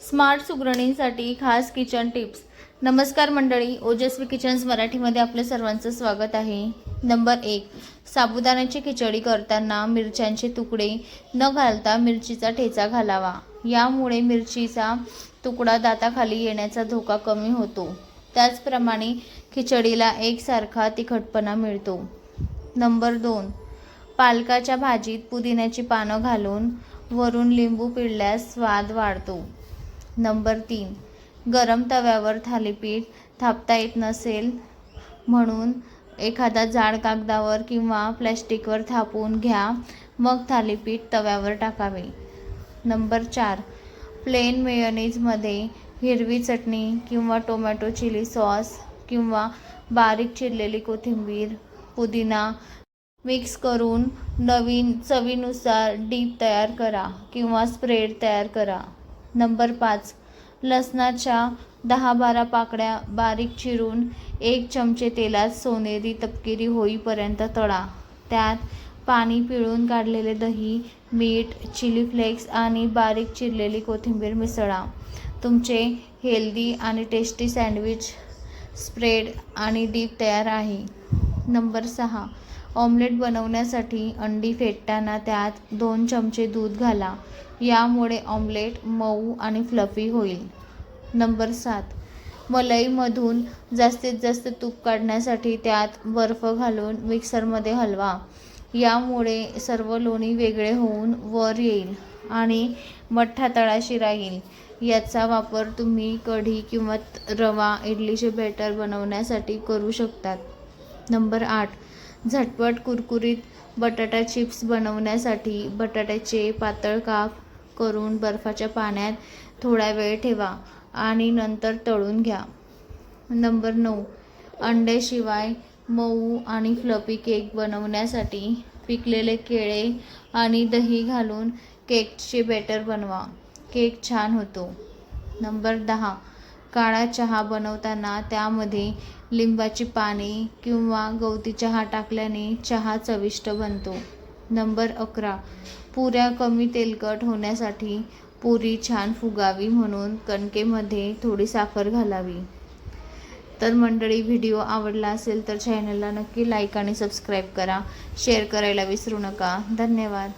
Smart सुगरणींसाठी खास kitchen tips. नमस्कार मंडळी ओजस्वी किचन्स मराठीमध्ये आपलं सर्वांचं स्वागत आहे. नंबर एक साबुदाण्याची खिचडी करताना मिरच्यांचे तुकडे न घालता मिरचीचा ठेचा घालावा. यामुळे मिरचीचा तुकडा दाताखाली येण्याचा धोका कमी होतो. त्याचप्रमाणे खिचडीला एकसारखा तिखटपणा मिळतो. नंबर दोन पालकाच्या भाजीत पुदिन्याची पानं घालून वरून लिंबू पिळल्यास स्वाद वाढतो. नंबर तीन. गरम तव्यावर थालीपीठ थापता येत नसेल म्हणून एखादा जाड कागदावर किंवा प्लॅस्टिकवर थापून घ्या. मग थालीपीठ तव्यावर टाकावे. नंबर चार. प्लेन मेयोनीजमध्ये हिरवी चटणी किंवा टोमॅटो चिली सॉस किंवा बारीक चिरलेली कोथिंबीर पुदिना मिक्स करून नवीन चवीनुसार डीप तयार करा किंवा स्प्रेड तयार करा. नंबर पाच. लसणाच्या दहा बारा पाकळ्या बारीक चिरून एक चमचे तेलात सोनेरी तपकिरी होईपर्यंत तळा. त्यात पाणी पिळून काढलेले दही मीठ चिली फ्लेक्स आणि बारीक चिरलेली कोथिंबीर मिसळा. तुमचे हेल्दी आणि टेस्टी सँडविच स्प्रेड आणि डीप तयार आहे. नंबर सहा. ऑमलेट बनवण्यासाठी अंडी फेटताना त्यात दोन चमचे दूध घाला. यामुळे ऑमलेट मऊ आणि फ्लफी होईल. नंबर सात. मलईमधून जास्तीत जास्त तूप काढण्यासाठी त्यात बर्फ घालून मिक्सरमध्ये हलवा. यामुळे सर्व लोणी वेगळे होऊन वर येईल आणि मठ्ठा तळाशी राहील याचा वापर तुम्ही कढी किंवा रवा इडलीचे बॅटर बनवण्यासाठी करू शकतात. नंबर आठ. झटपट कुरकुरीत बटाटा चिप्स बनवण्यासाठी बटाट्याचे पातळ काप करून बर्फाच्या पाण्यात थोडा वेळ ठेवा आणि नंतर तळून घ्या. नंबर नऊ. अंड्याशिवाय मऊ आणि फ्लपी केक बनवण्यासाठी पिकलेले केळे आणि दही घालून केकचे बॅटर बनवा. केक छान होतो. नंबर दहा. काळा चहा बनवताना त्यामध्ये लिंबाची पाने किंवा गवती चहा टाकल्याने चहा चविष्ट बनतो. नंबर अकरा. पुऱ्या कमी तेलकट होण्यासाठी पुरी छान फुगावी म्हणून कणकेमध्ये थोडी साखर घालावी. तर मंडळी व्हिडिओ आवडला असेल तर चॅनलला नक्की लाईक आणि सबस्क्राईब करा. शेअर करायला विसरू नका. धन्यवाद.